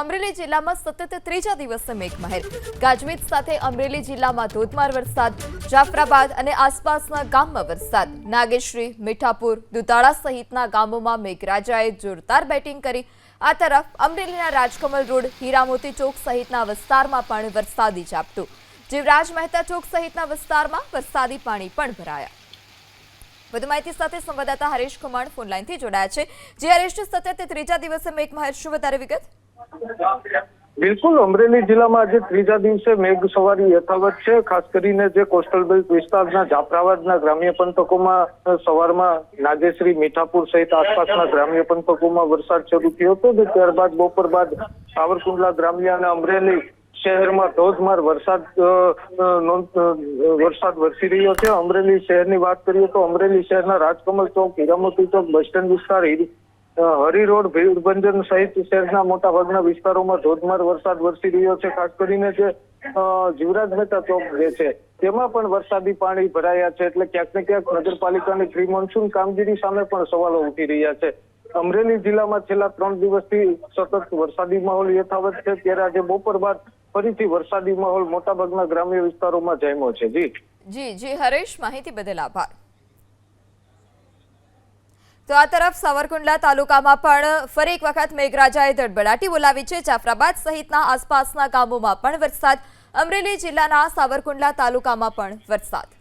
અમરેલી જિલ્લામાં સતત ત્રીજા દિવસે મેઘમહેર. ગાજવીજ સાથે અમરેલી જિલ્લામાં ધોધમાર વરસાદ, જાફરાબાદ અને આસપાસના ગામમાં વરસાદ. નાગેશ્રી, મીઠાપુર દુધાળા સહિતના ગામોમાં મેઘરાજાએ જોરદાર બેટિંગ કરી. આ તરફ અમરેલીના રાજકમલ રોડ, હીરામોતી ચોક સહિતના વિસ્તારમાં પણ વરસાદી ઝાપટું. જીવરાજ મહેતા ચોક સહિતના વિસ્તારમાં વરસાદી પાણી પણ ભરાયા. વધુ માહિતી સાથે સંવાદદાતા હરેશ કુમાર ફોનલાઈનથી જોડાયા છે. જે હરેશ સતત ત્રીજા દિવસે મેઘમહેર શું વધારે વિગત? બિલકુલ, અમરેલી જિલ્લામાં આજે ત્રીજા દિવસે મેઘ સવારી યથાવત છે. ખાસ કરીને જે કોસ્ટલ બેલ્ટ વિસ્તારના જાફરાબાદના ગ્રામ્ય પંથકોમાં સવારમાં નાગેશ્રી, મીઠાપુર સહિત આસપાસના ગ્રામ્ય પંથકોમાં વરસાદ શરૂ થયો હતો. ત્યારબાદ બપોર બાદ સાવરકુંડલા ગ્રામ્ય અને અમરેલી શહેરમાં ધોધમાર વરસાદ વરસાદ વરસી રહ્યો છે. અમરેલી શહેરની વાત કરીએ તો અમરેલી શહેરના રાજકમલ ચોક, હીરામોતી ચોક, બસ સ્ટેન્ડ વિસ્તાર, હિર- રોડ, ભીડભંજન સહિત શહેરના મોટા ભાગના વિસ્તારોમાં ધોધમાર વરસાદ વરસી રહ્યો છે. ખાસ કરીને જે જીવરાજ મહેતા ચોક જે છે, તેમાં પણ વરસાદી પાણી ભરાયા છે એટલે ક્યાંક ને ક્યાંક નગરપાલિકાની પ્રી મોન્સૂન કામગીરી સામે પણ સવાલો ઉઠી રહ્યા છે. અમરેલી જિલ્લામાં છેલ્લા ત્રણ દિવસથી સતત વરસાદી માહોલ યથાવત છે. ત્યારે આજે બપોર બાદ ફરીથી વરસાદી માહોલ મોટાભાગના ગ્રામ્ય વિસ્તારોમાં જામ્યો છે. જી. જી જી, હરેશ, માહિતી બદલ આભાર. તો આ તરફ સાવરકુંડલા તાલુકામાં પણ ફરી એક વખત મેઘરાજાએ ધડબડાટી બોલાવી છે. જાફરાબાદ સહિતના આસપાસના ગામોમાં પણ વરસાદ, અમરેલી જિલ્લાના સાવરકુંડલા તાલુકામાં પણ વરસાદ.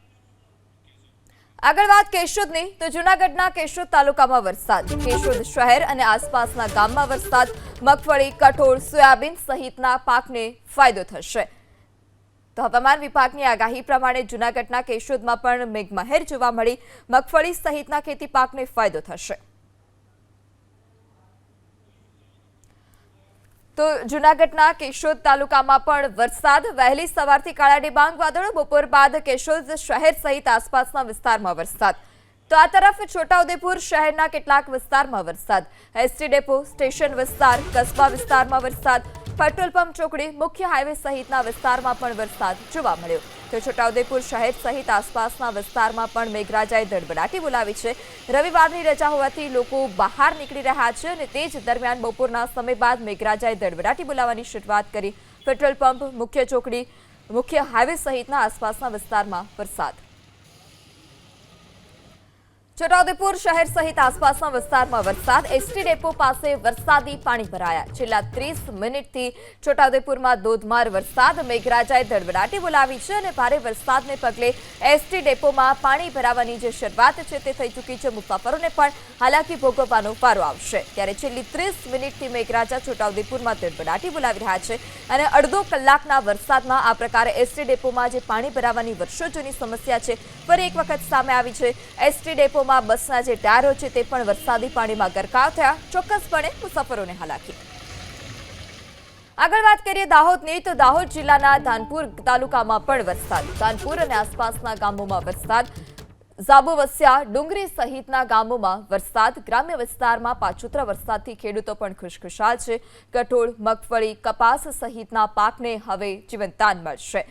આગળ વાત કેશોદની, તો જૂનાગઢના કેશોદ તાલુકામાં વરસાદ. કેશોદ શહેર અને આસપાસના ગામમાં વરસાદ. મગફળી, કઠોળ, સોયાબીન સહિતના પાકને ફાયદો થશે. તો હવામાન વિભાગની આગાહી પ્રમાણે જૂનાગઢના કેશોદમાં પણ મેઘમહેર જોવા મળી. મગફળી સહિતના ખેતી પાકને ફાયદો થશે. તો જૂનાગઢના કેશોદ તાલુકામાં પણ વરસાદ. વહેલી સવારથી કાળા ડિબાંગ વાદળો, બપોર બાદ કેશોદ શહેર સહિત આસપાસના વિસ્તારમાં વરસાદ. તો આ તરફ છોટાઉદેપુર શહેરના કેટલાક વિસ્તારમાં વરસાદ. એસટી ડેપો, સ્ટેશન વિસ્તાર, કસ્બા વિસ્તારમાં વરસાદ પેટ્રોલ પંપ ચોકડી મુખ્ય હાઈવે સહિતના વિસ્તારમાં પણ વરસાદ જોવા મળ્યો. તો છોટાઉદેપુર શહેર સહિત આસપાસના વિસ્તારમાં પણ મેઘરાજાએ ધડબડાટી બોલાવી છે. રવિવારની રજા હોવાથી લોકો બહાર નીકળી રહ્યા છે અને તે જ દરમિયાન બપોરના સમય બાદ મેઘરાજાએ ધડબડાટી બોલાવવાની શરૂઆત કરી. પેટ્રોલ પંપ મુખ્ય ચોકડી મુખ્ય હાઈવે સહિતના આસપાસના વિસ્તારમાં વરસાદ છોટાઉદેપુર શહેર સહિત આસપાસના વિસ્તારમાં વરસાદ. એસટી ડેપો પાસે વરસાદી પાણી ભરાયા. છેલ્લા ત્રીસ મિનિટથી છોટાઉદેપુરમાં ધોધમાર વરસાદ. મેઘરાજાએ ધડબડાટી બોલાવી છે અને ભારે વરસાદને પગલે એસટી ડેપોમાં પાણી ભરાવાની જે શરૂઆત છે તે થઈ ચૂકી છે. મુસાફરોને પણ હાલાકી ભોગવવાનો વારો આવશે. ત્યારે છેલ્લી ત્રીસ મિનિટથી મેઘરાજા છોટાઉદેપુરમાં ધડબડાટી બોલાવી રહ્યા છે અને અડધો કલાકના વરસાદમાં આ પ્રકારે એસટી ડેપોમાં જે પાણી ભરાવાની વર્ષો જૂની સમસ્યા છે, ફરી એક વખત સામે આવી છે. એસટી ડેપોમાં બસના જે ટાયરો છે તે પણ વરસાદી પાણીમાં ગરકાવ થયા. ચોક્કસપણે મુસાફરોને હાલાકી. આગળ વાત કરીએ દાહોદની, તો દાહોદ જિલ્લાના ધાનપુર તાલુકામાં પણ વરસાદ. ધાનપુર અને આસપાસના ગામોમાં વરસાદ. ઝાબુવસ્યા ડુંગરી સહિતના ગામોમાં વરસાદ. ગ્રામ્ય વિસ્તારમાં પાછુતરા વરસાદથી ખેડૂતો પણ ખુશખુશાલ છે. કઠોળ, મગફળી, કપાસ સહિતના પાકને હવે જીવંતદાન મળશે.